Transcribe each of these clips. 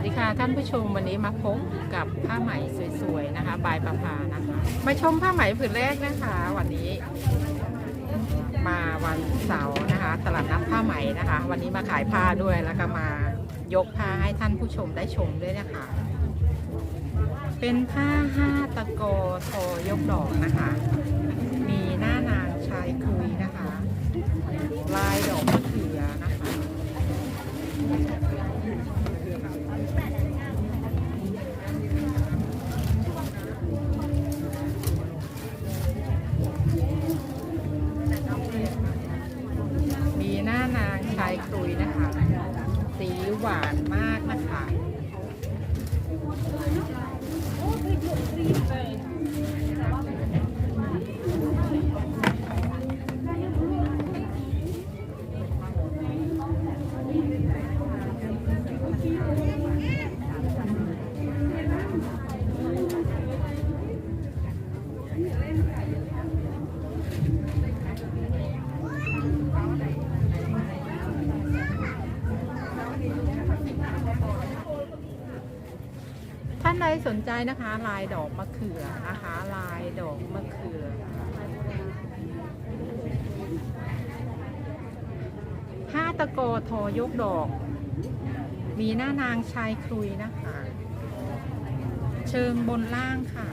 สดีค่ะท่านผู้ชมวันนี้มาพบกับผ้าไหมสวยๆนะคะบายประพานะคะมาชมผ้าไหมผืนแรกนะคะ วันนี้ มาวันเสาร์นะคะ ตลาดนัดผ้าไหมนะคะ วันนี้มาขายผ้าด้วยแล้วก็มายกผ้าให้ท่านผู้ชมได้ชมด้วยนะคะ เป็นผ้าห้าตะโกโทยกดอกนะคะ มีหน้านางชายคุยนะคะ ลายดอกมะเขือนะคะ มีหน้านางชายครุยนะคะ สีหวานมากนะคะ ท่านใดสนใจนะคะ ลายดอกมะเขือนะคะ ลายดอกมะเขือห้าตะโกทอยกดอก มีหน้านางชายครุยนะคะ เชิงบนล่างค่ะ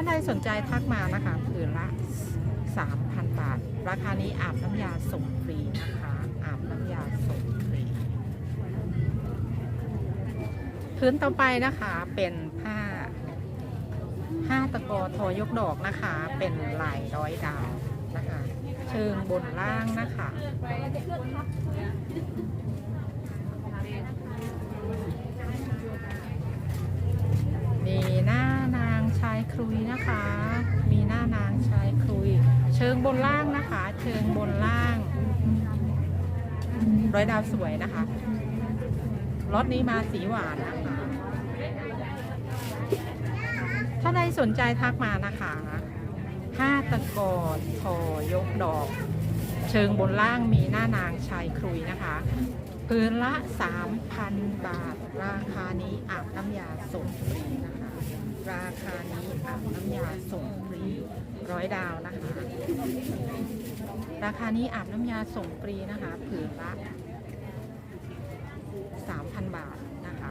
ท่านใดสนใจทักมานะคะผืนละ 3,000 บาท ราคานี้อาบน้ำยาส่งฟรีนะคะ อาบน้ำยาส่งฟรีพื้นต่อไปนะคะเป็นผ้าผ้าตะกอทอยกดอกนะคะ เป็นลายร้อยดาวนะคะ เชิงบนล่างนะคะ ชายครุยนะคะ มีหน้านางชายครุย เชิงบนล่างนะคะ เชิงบนล่าง ร้อยดาวสวยนะคะรถนี้มาสีหวานนะคะ ถ้าใดสนใจทักมานะคะห้าตะกอนทอยกดอก เชิงบนล่างมีหน้านางชายครุยนะคะพื้นละ 3,000 บาท ราคานี้อาบน้ำยาส่งฟรีนะคะ ราคานี้อาบน้ำยาส่งฟรีร้อยดาวนะคะ ราคานี้อาบน้ำยาส่งฟรีนะคะผืนละ 3,000 บาทนะคะ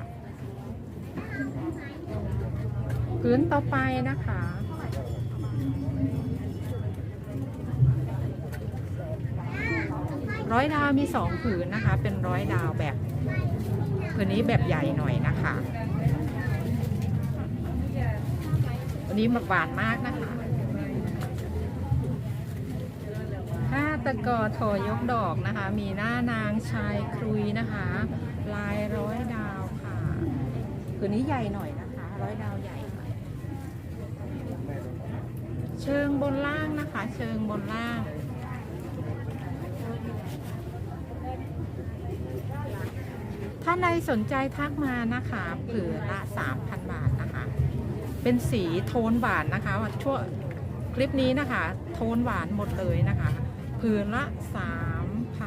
พื้นต่อไปนะคะร้อยดาวมีสองผืนนะคะ เป็นร้อยดาวแบบผืนนี้แบบใหญ่หน่อยนะคะวั นี้มาหวานมากนะคะห้าตะกอทอยกดอกนะคะ มีหน้านางชายครุยนะคะ ลายร้อยดาวค่ะผืนนี้ใหญ่หน่อยนะคะ ร้อยดาวใหญ่หน่อยเชิงบนล่างนะคะ เชิงบนล่างถ้าในสนใจทักมานะคะผืนละ 3,000 บาท เป็นสีโทนหวานนะคะช่วงคลิปนี้นะคะ โทนหวานหมดเลยนะคะผืนละ3,000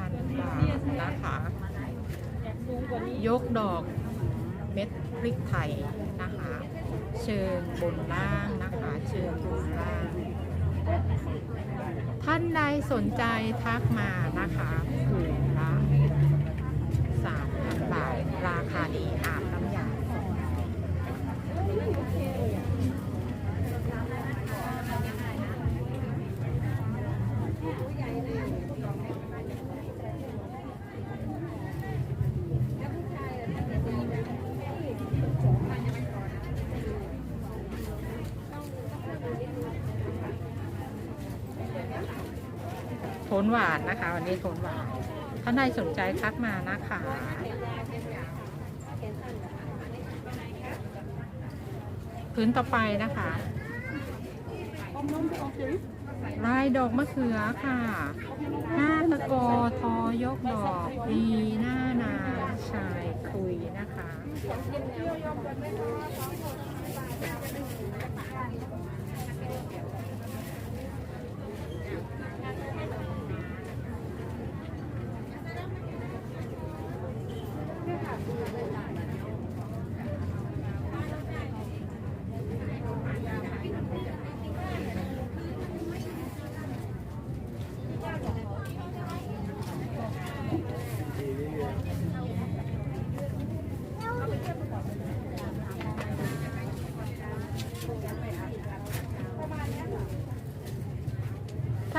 บาทนะคะ ยกดอกเม็ดพริกไทยนะคะ เชิงบนล่างนะคะ เชิงบนล่าง ท่านใดสนใจทักมานะคะผืนละ3,000บาทราคานี้อาบน้ำยาโท นหวานนะคะ วันนี้โทนหวานท่านใดสนใจทักมานะคะพื้นต่อไปนะคะลายดอกมะเขือค่ะ หน้าตะกอทอยกดอกมีหน้านาชายคุยนะคะถ้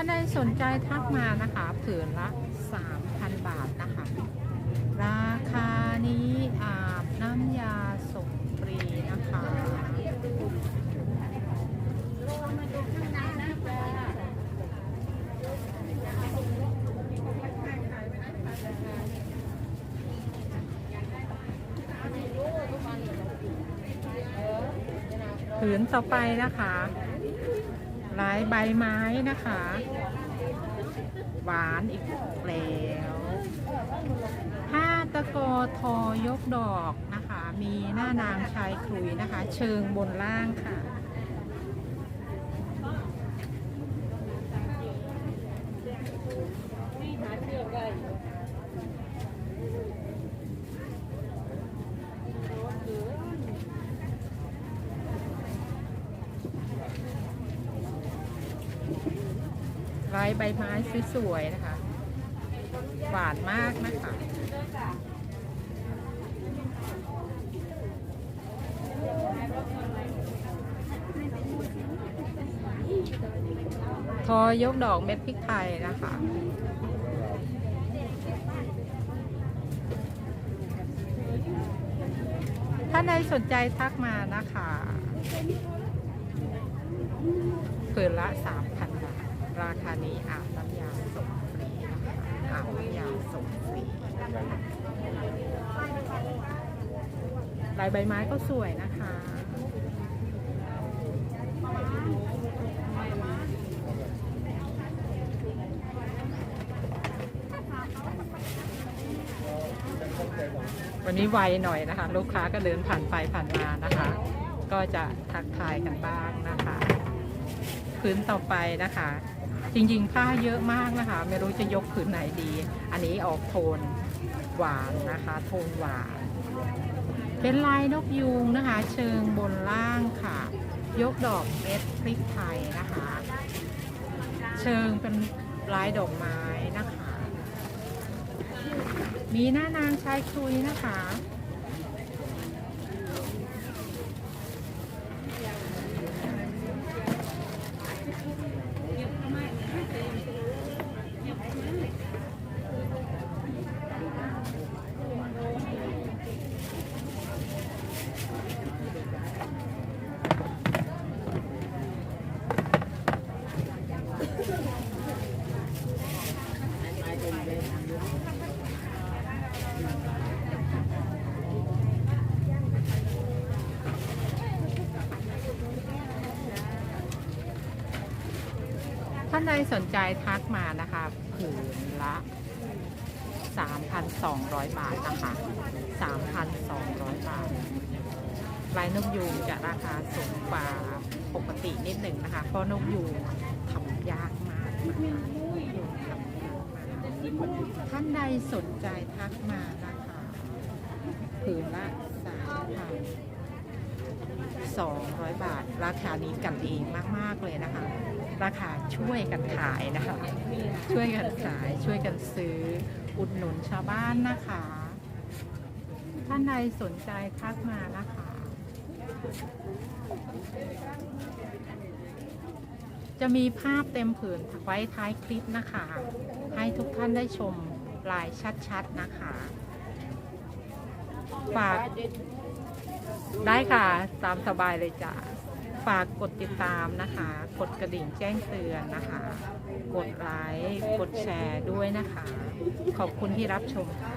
าได้สนใจทักมานะคะผืนละ 3,000 บาทนะคะ ราคานี้อาบน้ำยาส่งฟรีนะคะผืนต่อไปนะคะ ลายใบไม้นะคะ หวานอีกแล้วผ้าตะกอทอยกดอกนะคะ มีหน้านางชายคลุยนะคะ เชิงบนล่างค่ะลาย ใบไม้สวยๆนะคะหวานมากนะคะทอยกดอกเม็ดพริกไทยนะคะ ถ้าใดสนใจทักมานะคะเผืนละ3,000บาท ราคานี้อาบน้ำยาส่งฟรีนะคะอาบน้ำยาส่งฟรีลายใบไม้ก็สวยนะคะวันนี้ไวหน่อยนะคะ ลูกค้าก็เดินผ่านไปผ่านมานะคะ ก็จะทักทายกันบ้างนะคะ พื้นต่อไปนะคะ จริงๆ ผ้าเยอะมากนะคะ ไม่รู้จะยกผืนไหนดี อันนี้ออกโทนหวานนะคะ โทนหวาน เป็นลายนกยูงนะคะ เชิงบนล่างค่ะ ยกดอกเม็ดพริกไทยนะคะ เชิงเป็นลายดอกไม้นะคะ มีหน้านางชายคุยนะคะานใดสนใจทักมานะคะผืนละ 3,200 บาทนะคะ 3,200 บาทลายนกยูงจะราคาสูงกว่าปกตินิดหนึ่งนะคะ เพราะนกยูงทำยากมากนะคะนกยูทำยากมากท่านใดสนใจทักมานะคะผืนละ 200 บาท ราคานี้กันเองมาก ๆ เลยนะคะ ราคาช่วยกันขายนะคะ ช่วยกันขายช่วยกันซื้ออุดหนุนชาวบ้านนะคะ ท่านใดสนใจทักมานะคะ จะมีภาพเต็มผืนไว้ท้ายคลิปนะคะ ให้ทุกท่านได้ชมลายชัด ๆ นะคะ ฝาก ได้ค่ะตามสบายเลยจ้ะฝากกดติดตามนะคะ กดกระดิ่งแจ้งเตือนนะคะ กดไลค์กดแชร์ด้วยนะคะ ขอบคุณที่รับชมค่ะ